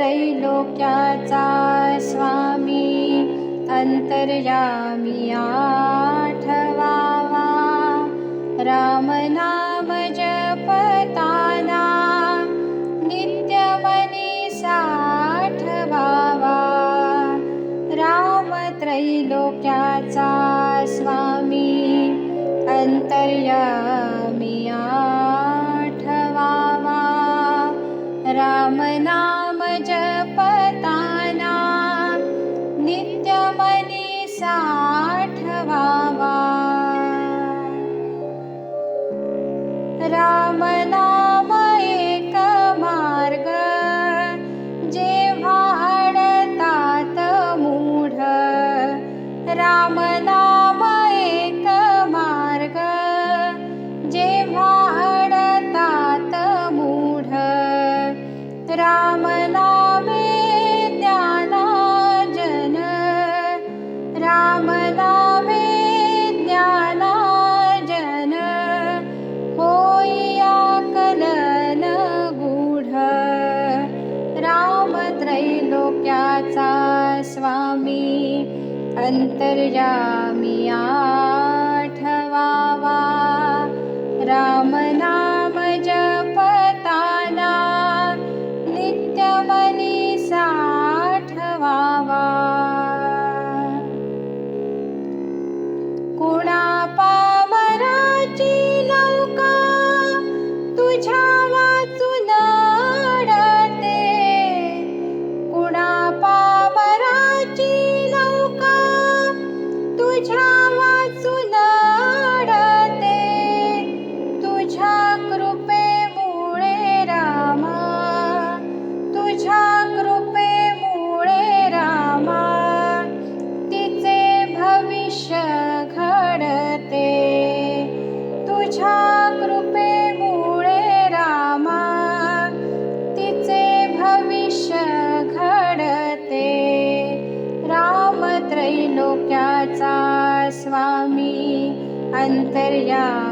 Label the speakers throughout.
Speaker 1: त्रैलोक्याचा स्वामी अन्तर्यामी आठवावा. रामनाम जपताना नित्यमनी साठवावा. रामत्रैलोक्याचा स्वामी अन्तर्यामी आठवावा. रामना just स्वामी अन्तर्यामि आठवावा. रामना घडते. राम त्रैलोक्याचा स्वामी अन्तर्या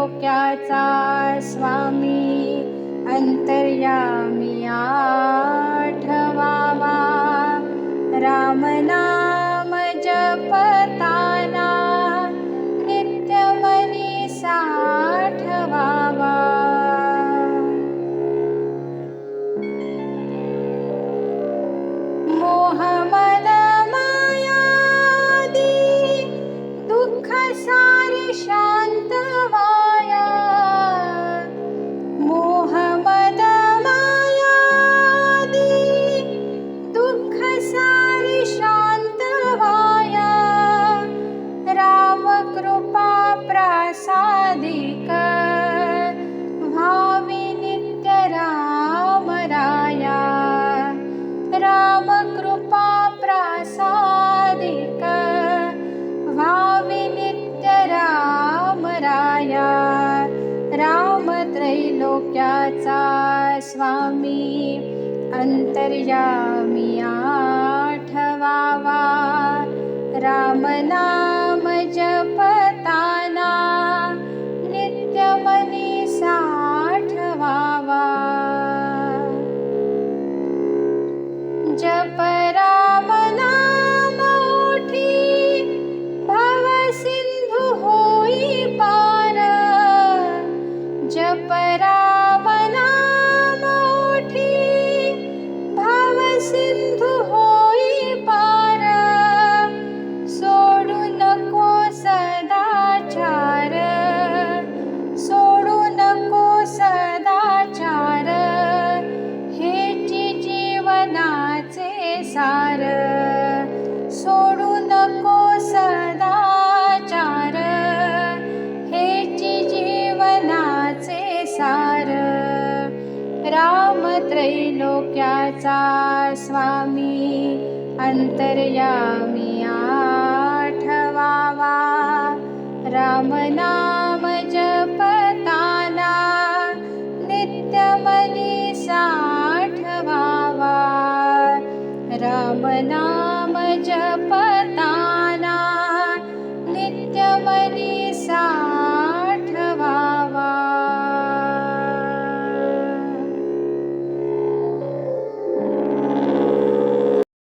Speaker 1: डोक्याचा स्वामी अंतर्यामी आठवावा. रामना प्रसादिक भावी नित्यरामराया रामकृपा प्रासादिक भावी नित्यरामराया रामत्रैलोक्याचा स्वामी अन्तर्यामी आठवावा। रामनाम जप संसार. सोडू नको सदाचार. हेची जीवनाचे सार. राम त्रैलोक्याचा स्वामी अंतर्यामी आठवावा. रामनाम जप साठवावा रामनाम जपताना